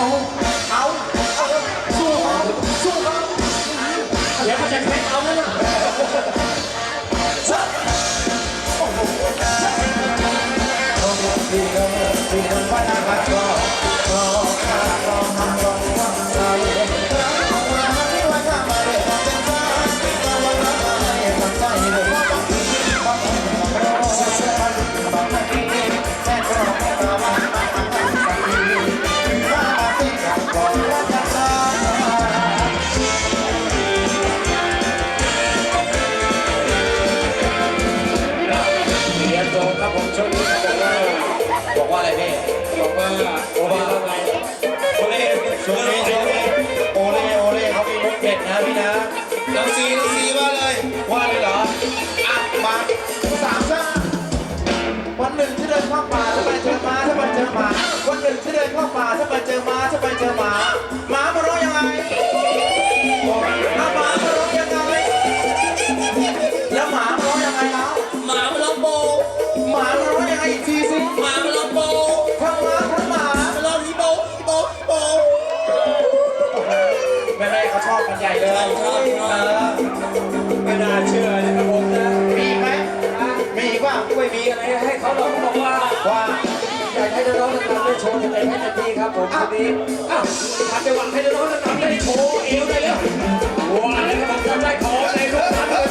โอ้ ที่เดินเข้าป่าถ้าไปเจอมาถ้าไปเจอหมาวันหนึ่งฉันเดินเข้าป่าถ้าไปเจอมาถ้าไปเจอหมาหมามันร้องยังไงถ้าหมามันร้อง ว่าอยากให้น้องๆทั้งนั้นได้โชว์กันเองให้ทันทีครับผมวันนี้อ้าวทำจังหวะให้น้องๆทั้งนั้นได้โชว์เอวได้แล้วว้าวแล้วผมทำได้ของในลูกนั้นเลย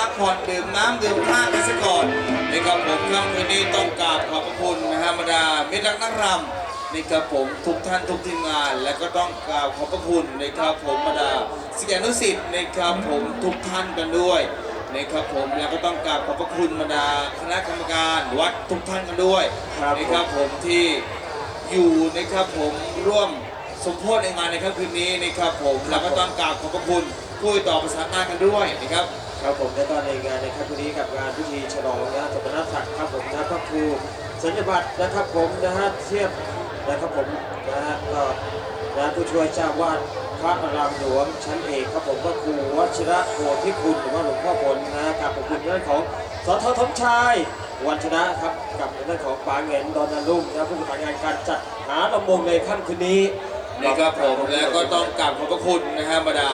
พักผ่อนดื่มน้ำดื่มข้าวกันซะก่อนนะครับผมค่ำคืนนี้ต้องกราบขอบพระคุณนะฮะบรรดามิตรรักนักรำนี่ครับผมทุกท่านทุกทีมงาน และก็ต้องกราบขอบพระคุณนะครับผมบรรดาศิษยานุศิษย์นะครับผมทุกท่านกันด้วยนะครับผมแล้วก็ต้องกราบขอบพระคุณบรรดาคณะกรรมการวัดทุกท่านกันด้วยนะครับผมที่อยู่นะครับผมร่วมสมโพธิในงานในค่ำคืนนี้นะครับผมแล้วก็ต้องกราบขอบพระคุณผู้ต่อประสานงานกันด้วยนะครับ ครับผมและก็ในงานในครับวันนี้กับงานพิธีฉลองนะสมณศักดิ์ครับผมนะพระครูสัญญบัตรนะครับผมนะฮะเทียบนะครับผมนะฮะก็นะผู้ช่วยเจ้าวาดพระอารามหลวงชั้นเอกครับผมพระครูวัชระโพธิคุณหรือว่าหลวงพ่อผลนะกับขอบคุณเรื่องของสทธมชัยวันชนะครับกับเรื่องของปางเงินดอนนารุ่มนะผู้ประสานงานการจัดหาลำวงในค่ำคืนนี้นี่ครับผมแล้วก็ต้องกราบขอบพระคุณนะฮะบรรดา